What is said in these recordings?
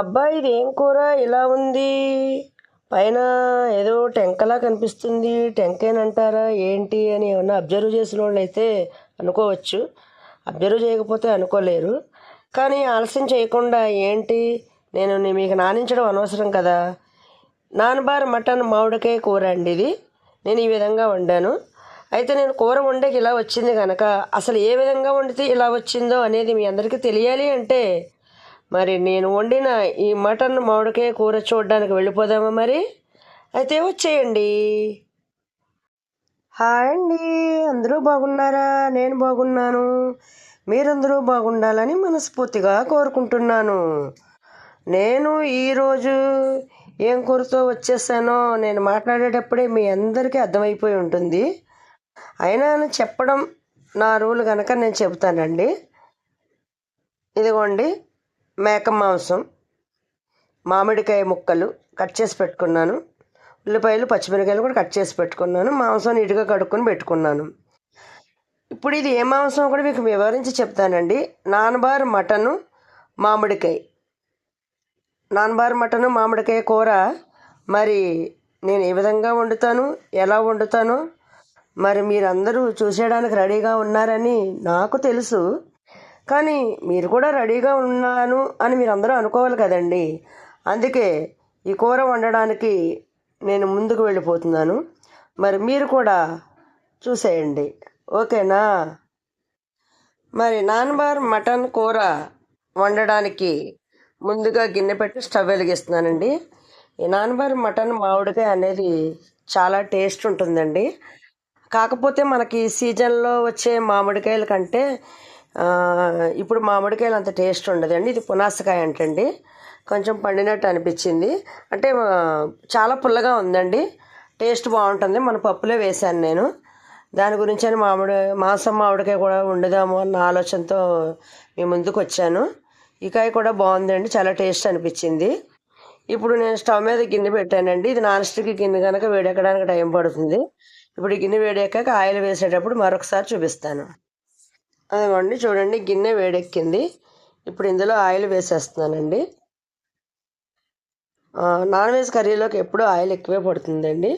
అబ్బాయి ఇది ఏం కూర? ఇలా ఉంది. పైన ఏదో టెంకలా కనిపిస్తుంది. టెంకేనంటారా? ఏంటి అని ఏమన్నా అబ్జర్వ్ చేసిన వాళ్ళు అయితే అనుకోవచ్చు. అబ్జర్వ్ చేయకపోతే అనుకోలేరు. కానీ ఆలస్యం చేయకుండా ఏంటి? నేను మీకు నానించడం అనవసరం కదా. నానబార్ మటన్ మామిడికాయ కూర అండి ఇది. నేను ఈ విధంగా వండాను. అయితే నేను కూర వండేకి ఇలా వచ్చింది కనుక అసలు ఏ విధంగా వండితే ఇలా వచ్చిందో అనేది మీ అందరికీ తెలియాలి అంటే మరి నేను వండిన ఈ మటన్ మామిడికాయ కూర చూడడానికి వెళ్ళిపోదామా మరి? అయితే వచ్చేయండి. హాయ్ అండి. అందరూ బాగున్నారా? నేను బాగున్నాను. మీరందరూ బాగుండాలని మనస్ఫూర్తిగా కోరుకుంటున్నాను. నేను ఈరోజు ఏం కూరతో వచ్చేసానో నేను మాట్లాడేటప్పుడే మీ అందరికీ అర్థమైపోయి ఉంటుంది. అయినా చెప్పడం నా రూల్ కనుక నేను చెబుతానండి. ఇదిగోండి. మేక మాంసం మామిడికాయ ముక్కలు కట్ చేసి పెట్టుకున్నాను. ఉల్లిపాయలు పచ్చిమిరకాయలు కూడా కట్ చేసి పెట్టుకున్నాను. మాంసం నీట్గా కడుక్కొని పెట్టుకున్నాను. ఇప్పుడు ఇది ఏ మాంసం కూడా మీకు వివరించి చెప్తానండి. నాన్బార్ మటను మామిడికాయ. నాన్బార్ మటను మామిడికాయ కూర మరి నేను ఏ విధంగా వండుతాను? ఎలా వండుతాను? మరి మీరందరూ చూసేయడానికి రెడీగా ఉన్నారని నాకు తెలుసు. కానీ మీరు కూడా రెడీగా ఉన్నాను అని మీరు అందరూ అనుకోవాలి కదండి. అందుకే ఈ కూర వండడానికి నేను ముందుకు వెళ్ళిపోతున్నాను. మరి మీరు కూడా చూసేయండి. ఓకేనా? మరి నాన్బార్ మటన్ కూర వండడానికి ముందుగా గిన్నె పెట్టి స్టవ్ వెలిగిస్తున్నానండి. ఈ నాన్బార్ మటన్ మామిడికాయ అనేది చాలా టేస్ట్ ఉంటుందండి. కాకపోతే మనకి సీజన్లో వచ్చే మామిడికాయల కంటే ఇప్పుడు మామిడికాయలు అంత టేస్ట్ ఉండదండి. ఇది పునాసకాయ అంటండి. కొంచెం పండినట్టు అనిపించింది. అంటే చాలా పుల్లగా ఉందండి. టేస్ట్ బాగుంటుంది. మన పప్పులో వేశాను నేను. దాని గురించి అని మామిడి మాంసం మామిడికాయ కూడా ఉండదాము అన్న ఆలోచనతో మీ ముందుకు వచ్చాను. ఈ కాయ కూడా బాగుందండి. చాలా టేస్ట్ అనిపించింది. ఇప్పుడు నేను స్టవ్ మీద గిన్నె పెట్టానండి. ఇది నాన్ స్టిక్ గిన్నె కనుక వేడెక్కడానికి టైం పడుతుంది. ఇప్పుడు గిన్నె వేడెక్కాక ఆయిల్ వేసేటప్పుడు మరొకసారి చూపిస్తాను. అదిగోండి చూడండి గిన్నె వేడెక్కింది. ఇప్పుడు ఇందులో ఆయిల్ వేసేస్తున్నానండి. నాన్ వెజ్ కర్రీలోకి ఎప్పుడూ ఆయిల్ ఎక్కువే పడుతుందండి.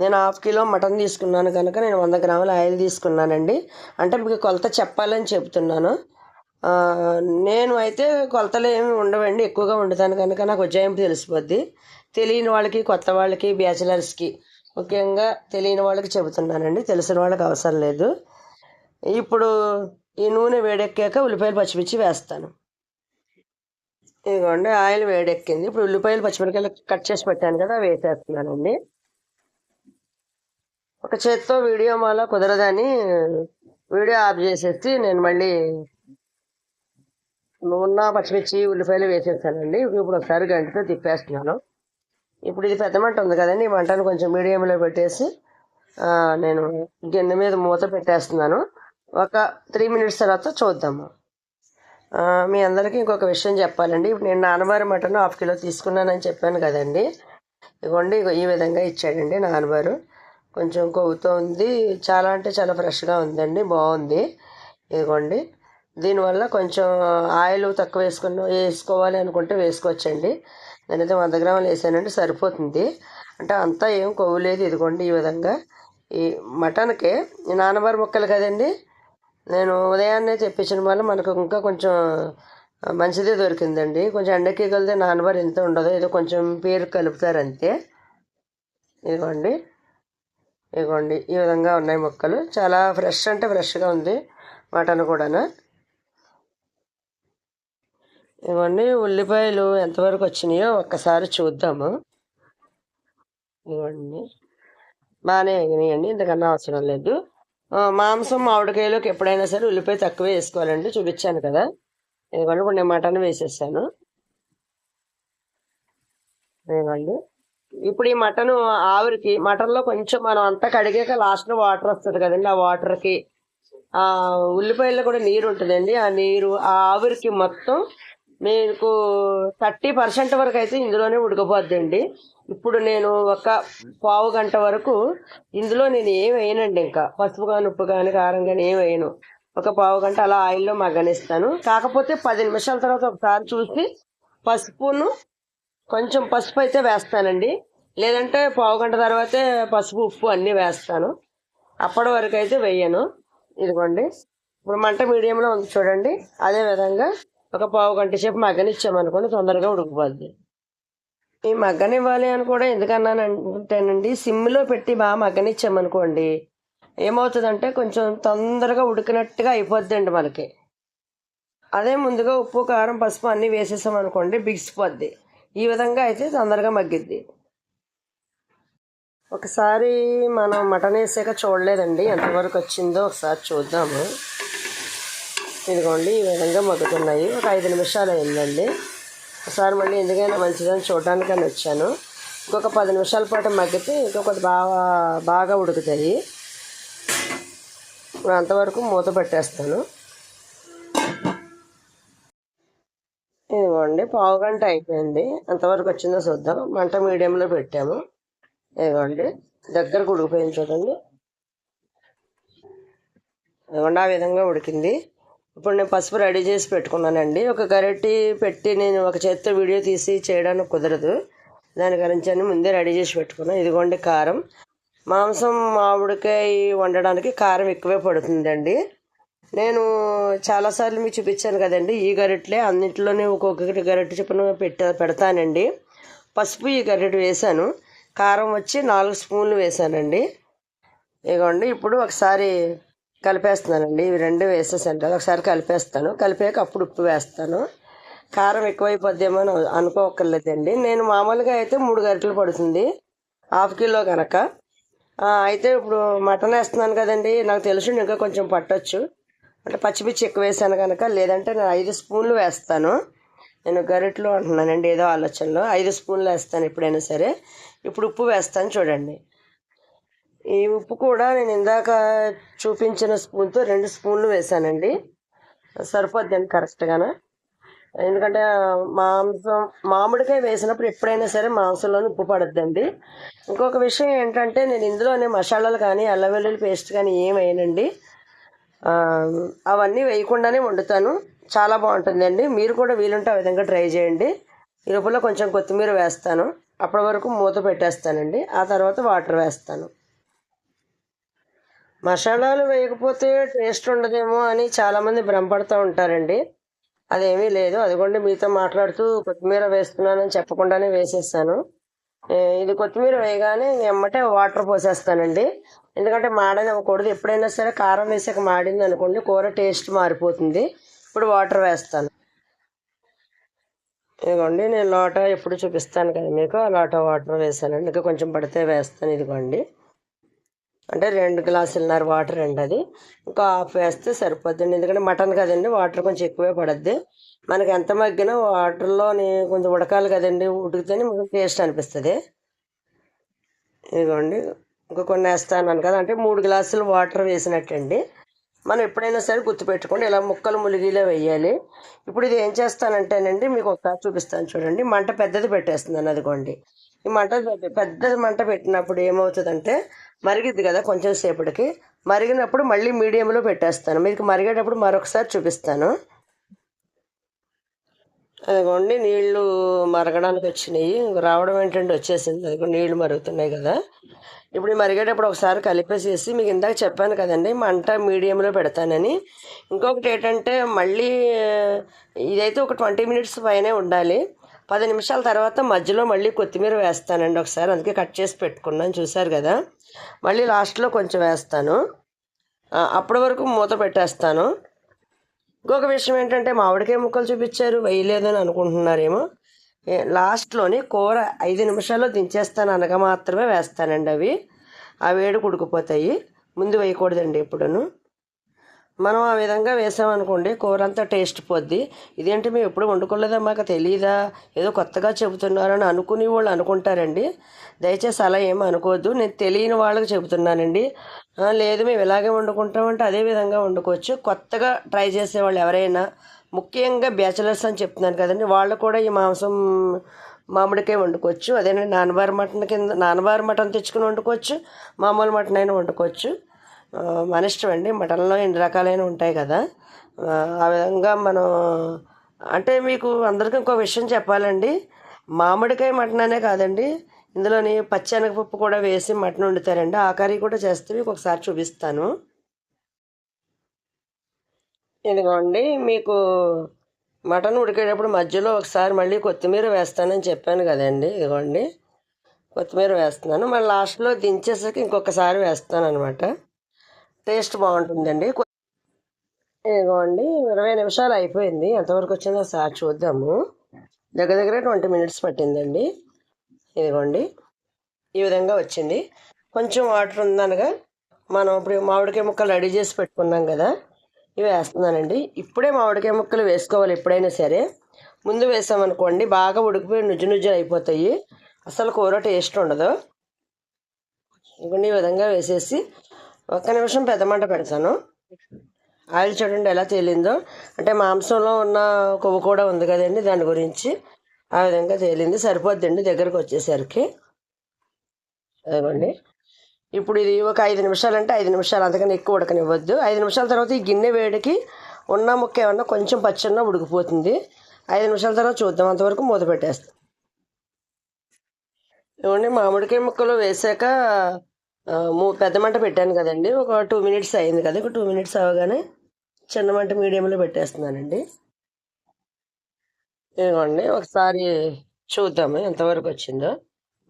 నేను హాఫ్ కిలో మటన్ తీసుకున్నాను కనుక నేను వంద గ్రాముల ఆయిల్ తీసుకున్నానండి. అంటే మీకు కొలత చెప్పాలని చెప్తున్నాను నేను అయితే కొలతలు ఏమి ఉండవండి ఎక్కువగా వండుతాను కనుక నాకు ఉజ్జాయింపు తెలిసిపోద్ది. తెలియని వాళ్ళకి కొత్త వాళ్ళకి బ్యాచిలర్స్కి ముఖ్యంగా తెలియని వాళ్ళకి చెబుతున్నానండి. తెలిసిన వాళ్ళకి అవసరం లేదు. ఇప్పుడు ఈ నూనె వేడెక్కాక ఉల్లిపాయలు పచ్చిమిర్చి వేస్తాను. ఇదిగోండి ఆయిల్ వేడెక్కింది. ఇప్పుడు ఉల్లిపాయలు పచ్చిమిరకాయలు కట్ చేసి పెట్టాను కదా వేసేస్తున్నానండి. ఒక చేత్తో వీడియో మాల కుదరదని వీడియో ఆఫ్ చేసేసి నేను మళ్ళీ నూనె పచ్చిమిర్చి ఉల్లిపాయలు వేసేస్తానండి ఇప్పుడు ఒకసారి గంటతో తిప్పేస్తున్నాను. ఇప్పుడు ఇది పెద్ద మంట ఉంది కదండి ఈ మంటను కొంచెం మీడియంలో పెట్టేసి నేను గిన్నె మీద మూత పెట్టేస్తున్నాను. ఒక త్రీ మినిట్స్ తర్వాత చూద్దాము. మీ అందరికీ ఇంకొక విషయం చెప్పాలండి. ఇప్పుడు నేను నాన్నవారు మటన్ హాఫ్ కిలో తీసుకున్నానని చెప్పాను కదండి. ఇదిగోండి ఈ విధంగా ఇచ్చాడండి నాన్నవారు. కొంచెం కొవ్వుతో ఉంది. చాలా అంటే చాలా ఫ్రెష్గా ఉందండి బాగుంది. ఇదిగోండి దీనివల్ల కొంచెం ఆయిల్ తక్కువ వేసుకున్న వేసుకోవాలి అనుకుంటే వేసుకోవచ్చండి. నేనైతే వంద గ్రాములు వేసానంటే సరిపోతుంది. అంటే అంతా ఏం కొవ్వు లేదు. ఇదిగోండి ఈ విధంగా ఈ మటన్కి నాన్నవారి ముక్కలు కదండి. నేను ఉదయాన్నే తెప్పించడం వల్ల మనకు ఇంకా కొంచెం మంచిదే దొరికిందండి. కొంచెం ఎండకి కలితే నాన్నబారు ఎంత ఉండదు ఏదో కొంచెం పేరు కలుపుతారు అంతే ఇదిగోండి. ఇదిగోండి. ఈ విధంగా ఉన్నాయి మొక్కలు. చాలా ఫ్రెష్ అంటే ఫ్రెష్గా ఉంది మటన్ కూడాను. ఇవ్వండి ఉల్లిపాయలు ఎంతవరకు వచ్చినాయో ఒక్కసారి చూద్దాము. ఇవ్వండి బాగానే ఎగినాయండి ఇంతకన్నా అవసరం లేదు. మాంసం మామిడికాయలోకి ఎప్పుడైనా సరే ఉల్లిపాయ తక్కువే వేసుకోవాలండి. చూపించాను కదా. ఇదిగోండి ఇప్పుడు నేను మటన్ వేసేసాను ఇదిగోండి. ఇప్పుడు ఈ మటన్ ఆవిరికి మటన్లో కొంచెం మనం అంతా కడిగాక లాస్ట్లో వాటర్ వస్తుంది కదండి. ఆ వాటర్కి ఆ ఉల్లిపాయల్లో కూడా నీరు ఉంటుందండి. ఆ నీరు ఆ ఆవిరికి మొత్తం మీకు థర్టీ పర్సెంట్ వరకు అయితే ఇందులోనే ఉడకపోద్దండి. ఇప్పుడు నేను ఒక పావు గంట వరకు ఇందులో నేను ఏం వేయనండి ఇంకా. పసుపు కానీ ఉప్పు కానీ కారం కానీ ఏం వేయను. ఒక పావు గంట అలా ఆయిల్లో మగ్గనిస్తాను. కాకపోతే పది నిమిషాల తర్వాత ఒకసారి చూసి పసుపును కొంచెం పసుపు అయితే వేస్తానండి. లేదంటే పావు గంట తర్వాతే పసుపు ఉప్పు అన్నీ వేస్తాను. అప్పటి వరకు అయితే వేయను. ఇదిగోండి. ఇప్పుడు మంట మీడియంలో ఉంది చూడండి. అదే విధంగా ఒక పావు గంట సేపు మగ్గనిచ్చామనుకోండి తొందరగా ఉడికిపోద్ది. ఈ మగ్గనివ్వాలి అని కూడా ఎందుకన్నానంటేనండి సిమ్లో పెట్టి బాగా మగ్గనిచ్చామనుకోండి ఏమవుతుందంటే కొంచెం తొందరగా ఉడికినట్టుగా అయిపోద్దండి మనకి. అదే ముందుగా ఉప్పు కారం పసుపు అన్నీ వేసేసామనుకోండి బిగిసిపోద్ది. ఈ విధంగా అయితే తొందరగా మగ్గిద్ది. ఒకసారి మనం మటన్ వేసాక చూడలేదండి ఎంతవరకు వచ్చిందో ఒకసారి చూద్దాము. ఇదిగోండి ఈ విధంగా మగ్గుతున్నాయి ఒక ఐదు నిమిషాలు అయిందండి. ఒకసారి మళ్ళీ ఎందుకైనా మంచిదని చూడడానికని వచ్చాను. ఇంకొక పది నిమిషాల పాటు మగ్గితే ఇంకొకటి బాగా బాగా ఉడుకుతాయి. ఇప్పుడు అంతవరకు మూత పెట్టేస్తాను. ఇదిగోండి పావు గంట అయిపోయింది. అంతవరకు వచ్చిందో చూద్దాం. మంట మీడియంలో పెట్టాము. ఇదిగోండి దగ్గరకు ఉడికిపోయింది చూడండి. ఇదిగోండి ఆ విధంగా ఉడికింది. ఇప్పుడు నేను పసుపు రెడీ చేసి పెట్టుకున్నానండి. ఒక గరిటె పెట్టి నేను ఒక చేత్తో వీడియో తీసి చేయడానికి కుదరదు. దాని గురించి అని ముందే రెడీ చేసి పెట్టుకున్నాను. ఇదిగోండి కారం. మాంసం మామిడికాయ వండడానికి కారం ఎక్కువే పడుతుందండి. నేను చాలాసార్లు మీకు చూపించాను కదండి ఈ గరిటెలే అన్నింటిలోనే ఒక్కొక్కటి గరిటె చొప్పున పెట్ట పెడతానండి. పసుపు ఈ గరిట వేసాను కారం వచ్చి నాలుగు స్పూన్లు వేసానండి ఇదిగోండి ఇప్పుడు ఒకసారి కలిపేస్తున్నానండి. ఇవి రెండు వేసేసాను. ఒకసారి కలిపేస్తాను. కలిపాక అప్పుడు ఉప్పు వేస్తాను. కారం ఎక్కువైపోద్దేమో అని అనుకోకర్లేదండి. నేను మామూలుగా అయితే మూడు గరిటెలు పడుతుంది. హాఫ్ కిలో కనుక అయితే ఇప్పుడు మటన్ వేస్తున్నాను కదండి. నాకు తెలుసు ఇంకా కొంచెం పట్టొచ్చు. అంటే పచ్చిమిర్చి ఎక్కువ వేసాను కనుక లేదంటే నేను ఐదు స్పూన్లు వేస్తాను. నేను గరిటెలో అంటున్నానండి ఏదో ఆలోచనలో. ఐదు స్పూన్లు వేస్తాను ఎప్పుడైనా సరే. ఇప్పుడు ఉప్పు వేస్తాను చూడండి. ఈ ఉప్పు కూడా నేను ఇందాక చూపించిన స్పూన్తో రెండు స్పూన్లు వేసానండి సరిపోద్దండి కరెక్ట్గానే. ఎందుకంటే మాంసం మామిడికాయ వేసినప్పుడు ఎప్పుడైనా సరే మాంసంలోనే ఉప్పు పడద్దండి. ఇంకొక విషయం ఏంటంటే నేను ఇందులోనే మసాలాలు కానీ అల్లం వెల్లుల్లి పేస్ట్ కానీ ఏం వేయనండి. అవన్నీ వేయకుండానే వండుతాను. చాలా బాగుంటుందండి. మీరు కూడా వీలుంటే ఆ విధంగా ట్రై చేయండి. ఈ లోపల కొంచెం కొత్తిమీర వేస్తాను. అప్పటి వరకు మూత పెట్టేస్తానండి. ఆ తర్వాత వాటర్ వేస్తాను. మసాలాలు వేయకపోతే టేస్ట్ ఉండదేమో అని చాలామంది భ్రమపడుతూ ఉంటారండి. అదేమీ లేదు. అదిగోండి మీతో మాట్లాడుతూ కొత్తిమీర వేస్తున్నానని చెప్పకుండానే వేసేస్తాను ఇది కొత్తిమీర వేయగానే ఎమ్మటే వాటర్ పోసేస్తానండి. ఎందుకంటే మాడనివ్వకూడదు ఎప్పుడైనా సరే కారం వేసాక మాడింది అనుకోండి కూర టేస్ట్ మారిపోతుంది. ఇప్పుడు వాటర్ వేస్తాను. ఇదిగోండి నేను లోటా ఎప్పుడు చూపిస్తాను కదా మీకు. ఆ లోట వాటర్ వేసానండి. ఇంకా కొంచెం పడితే వేస్తాను. ఇదిగోండి. అంటే రెండు గ్లాసులున్నర వాటర్ అండి అది. ఇంకా హాఫ్ వేస్తే సరిపోద్దండి. ఎందుకంటే మటన్ కదండి వాటర్ కొంచెం ఎక్కువే పడద్ది. మనకి ఎంత మగ్గినా వాటర్లోని కొంచెం ఉడకాలి కదండి ఉడికితేనే మీకు టేస్ట్ అనిపిస్తుంది. ఇదిగోండి ఇంకా కొన్ని వేస్తాను కదా అంటే మూడు గ్లాసులు వాటర్ వేసినట్టండి. మనం ఎప్పుడైనా సరే గుర్తుపెట్టుకోండి ఇలా ముక్కలు ములిగిలో వేయాలి. ఇప్పుడు ఇది ఏం చేస్తానంటేనండి మీకు ఒకసారి చూపిస్తాను చూడండి. మంట పెద్దది పెట్టేస్తున్నాను అదిగోండి. ఈ మంట పెద్ద- పెద్ద మంట పెట్టినప్పుడు ఏమవుతుందంటే మరిగిద్ది కదా కొంచెం సేపటికి. మరిగినప్పుడు మళ్ళీ మీడియంలో పెట్టేస్తాను. మీకు మరిగేటప్పుడు మరొకసారి చూపిస్తాను. అదిగోండి నీళ్ళు మరగడానికి వచ్చినాయి. రావడం ఏంటంటే వచ్చేసింది. అది నీళ్ళు మరుగుతున్నాయి కదా. ఇప్పుడు మరిగేటప్పుడు ఒకసారి కలిపేసేసి మీకు ఇందాక చెప్పాను కదండి మంట మీడియంలో పెడతానని. ఇంకొకటి ఏంటంటే మళ్ళీ ఇదైతే ఒక ట్వంటీ మినిట్స్ పైనే ఉండాలి. పది నిమిషాల తర్వాత మధ్యలో మళ్ళీ కొత్తిమీర వేస్తానండి ఒకసారి. అందుకే కట్ చేసి పెట్టుకున్నాను. చూసారు కదా? మళ్ళీ లాస్ట్లో కొంచెం వేస్తాను. అప్పటి వరకు మూత పెట్టేస్తాను. ఇంకొక విషయం ఏంటంటే మామిడికాయ ముక్కలు చూపించారు. వేయలేదని అనుకుంటున్నారేమో. లాస్ట్లోని కూర ఐదు నిమిషాల్లో దించేస్తాను అనగా మాత్రమే వేస్తానండి అవి. ఆ వేడి కుడుకుపోతాయి. ముందు వేయకూడదండి ఇప్పుడును. మనం ఆ విధంగా వేసామనుకోండి కూర అంతా టేస్ట్ పోద్ది. ఇదేంటి మేము ఎప్పుడు వండుకోలేదా మాకు తెలియదా ఏదో కొత్తగా చెబుతున్నారని అనుకునే వాళ్ళు అనుకుంటారండి. దయచేసి అలా ఏమి అనుకోవద్దు. నేను తెలియని వాళ్ళకి చెబుతున్నానండి. లేదు మేము ఇలాగే వండుకుంటామంటే అదే విధంగా వండుకోవచ్చు. కొత్తగా ట్రై చేసేవాళ్ళు ఎవరైనా ముఖ్యంగా బ్యాచిలర్స్ అని చెప్తున్నాను కదండి వాళ్ళు కూడా ఈ మాంసం మామిడికాయ వండుకోవచ్చు. అదేనండి నాన్నవారి మటన్ కింద నాన్నవారి మటన్ తెచ్చుకుని వండుకోవచ్చు మామూలు మటన్ అయినా వండుకోవచ్చు. మన ఇష్టం అండి. మటన్లో ఎన్ని రకాలైన ఉంటాయి కదా. ఆ, విధంగా మనం అంటే మీకు అందరికీ ఇంకో విషయం చెప్పాలండి. మామిడికాయ మటన్ అనే కాదండి. ఇందులోని పచ్చెనగపప్పు కూడా వేసి మటన్ వండుతారండి. ఆ కర్రీ కూడా చేస్తే మీకు ఒకసారి చూపిస్తాను. ఇదిగోండి మీకు మటన్ ఉడికేటప్పుడు మధ్యలో ఒకసారి మళ్ళీ కొత్తిమీర వేస్తానని చెప్పాను కదండి. ఇదిగోండి కొత్తిమీర వేస్తున్నాను. మళ్ళీ లాస్ట్లో దించేసరికి ఇంకొకసారి వేస్తాను అనమాట టేస్ట్ బాగుంటుందండి. ఇదిగోండి ఇరవై నిమిషాలు అయిపోయింది. ఎంతవరకు వచ్చిందో ఒకసారి చూద్దాము. దగ్గర దగ్గర ట్వంటీ మినిట్స్ పట్టిందండి. ఇదిగోండి ఈ విధంగా వచ్చింది. కొంచెం వాటర్ ఉందనగా మనం ఇప్పుడు మామిడికాయ ముక్కలు రెడీ చేసి పెట్టుకున్నాం కదా ఇవి వేస్తున్నానండి. ఇప్పుడే మామిడికాయ ముక్కలు వేసుకోవాలి ఎప్పుడైనా సరే. ముందు వేసామనుకోండి బాగా ఉడికిపోయి నుజ్జు నుజ్జు అయిపోతాయి. అసలు కూర టేస్ట్ ఉండదు. ఇవన్నీ ఈ విధంగా వేసేసి ఒక్క నిమిషం పెద్ద మంట పెడతాను. ఆయిల్ చూడండి ఎలా తేలిందో. అంటే మాంసంలో ఉన్న కొవ్వు కూడా ఉంది కదండి దాని గురించి. ఆ విధంగా తేలింది. సరిపోద్దండి దగ్గరకు వచ్చేసరికి. అదిగోండి. ఇప్పుడు ఇది ఒక ఐదు నిమిషాలు అంటే ఐదు నిమిషాలు అంతకన్నా ఎక్కువ ఉడకనివ్వద్దు. ఐదు నిమిషాల తర్వాత ఈ గిన్నె వేడికి ఉన్న ముక్క ఏమన్నా కొంచెం పచ్చన్న ఉడికిపోతుంది. ఐదు నిమిషాల తర్వాత చూద్దాం. అంతవరకు మూత పెట్టేస్తాం. ఇవ్వండి మామిడికాయ ముక్కలు వేసాక పెద్ద మంట పెట్టాను కదండి. ఒక టూ మినిట్స్ అయింది కదా. ఒక టూ మినిట్స్ అవగానే చిన్న మంట మీడియంలో పెట్టేస్తున్నానండి. ఇదిగోండి ఒకసారి చూద్దాము ఎంతవరకు వచ్చిందో.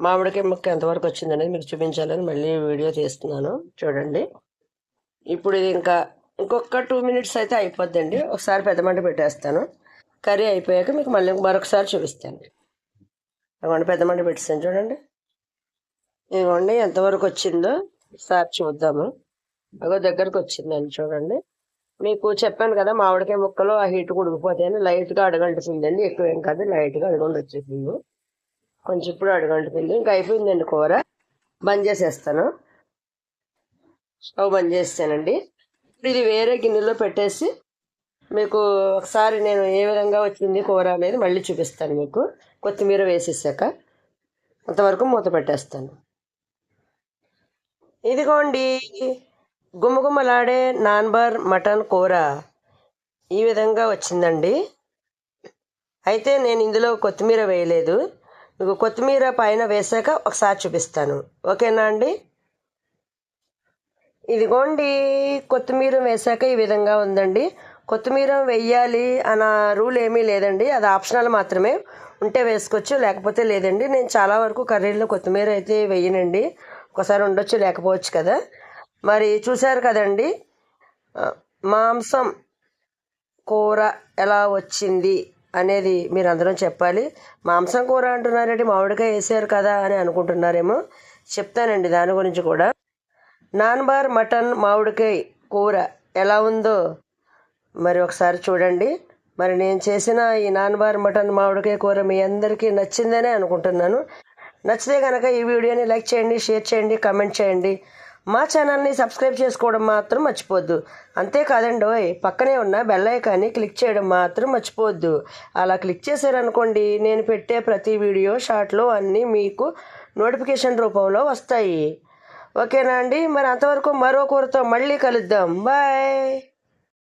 మామిడికాయ ముక్క ఎంతవరకు వచ్చిందనేది మీకు చూపించాలని మళ్ళీ వీడియో తీస్తున్నాను. చూడండి. ఇప్పుడు ఇది ఇంకా ఇంకొక టూ మినిట్స్ అయితే అయిపోద్దండి. ఒకసారి పెద్ద మంట పెట్టేస్తాను. కర్రీ అయిపోయాక మీకు మళ్ళీ మరొకసారి చూపిస్తాను. ఇదిగోండి పెద్ద మంట పెట్టేస్తాను చూడండి. ఇదిగోండి ఎంతవరకు వచ్చిందో ఒకసారి చూద్దాము. అగో దగ్గరకు వచ్చిందండి చూడండి. మీకు చెప్పాను కదా మామిడికాయ ముక్కలు ఆ హీట్ ఉడికిపోతాయని లైట్గా అడగంటుతుందండి. ఎక్కువ ఏం కాదు లైట్గా అడగండి వచ్చేసింది. కొంచెం ఇప్పుడు అడగంటుతుంది. ఇంకా అయిపోయిందండి కూర. బంద్ చేసేస్తాను. స్టవ్ బంద్ చేస్తానండి. ఇది వేరే గిన్నెలో పెట్టేసి మీకు ఒకసారి నేను ఏ విధంగా వచ్చింది కూర అనేది మళ్ళీ చూపిస్తాను మీకు. కొత్తిమీర వేసేసాక. అంతవరకు మూత పెట్టేస్తాను. ఇదిగోండి గుమగుమలాడే నాన్బార్ మటన్ కూర ఈ విధంగా వచ్చిందండి. అయితే నేను ఇందులో కొత్తిమీర వేయలేదు. మీకు కొత్తిమీర పైన వేసాక ఒకసారి చూపిస్తాను. ఓకేనా అండి? ఇదిగోండి కొత్తిమీర వేసాక ఈ విధంగా ఉందండి. కొత్తిమీర వెయ్యాలి అన్న రూల్ ఏమీ లేదండి. అది ఆప్షనల్ మాత్రమే. ఉంటే వేసుకోవచ్చు లేకపోతే లేదండి. నేను చాలా వరకు కర్రీలో కొత్తిమీర అయితే వేయనండి. ఒకసారి ఉండొచ్చు లేకపోవచ్చు కదా. మరి చూశారు కదండి మాంసం కూర ఎలా వచ్చింది అనేది మీరు అందరం చెప్పాలి. మాంసం కూర అంటున్నారంటే? మామిడికాయ వేసారు కదా అని అనుకుంటున్నారేమో. చెప్తానండి దాని గురించి కూడా. నాన్బార్ మటన్ మామిడికాయ కూర ఎలా ఉందో మరి ఒకసారి చూడండి. మరి నేను చేసిన ఈ నాన్బార్ మటన్ మామిడికాయ కూర మీ అందరికీ నచ్చిందనే అనుకుంటున్నాను. నచ్చితే కనుక ఈ వీడియోని లైక్ చేయండి షేర్ చేయండి కమెంట్ చేయండి. మా ఛానల్ని సబ్స్క్రైబ్ చేసుకోవడం మాత్రం మర్చిపోద్దు. అంతేకాదండి ఓయ్ పక్కనే ఉన్న బెల్ ఐకాన్ని క్లిక్ చేయడం మాత్రం మర్చిపోవద్దు అలా క్లిక్ చేశారనుకోండి నేను పెట్టే ప్రతి వీడియో షార్ట్లో అన్నీ మీకు నోటిఫికేషన్ రూపంలో వస్తాయి. ఓకేనా అండి? మరి అంతవరకు మరో కూరతో మళ్ళీ కలుద్దాం. బాయ్!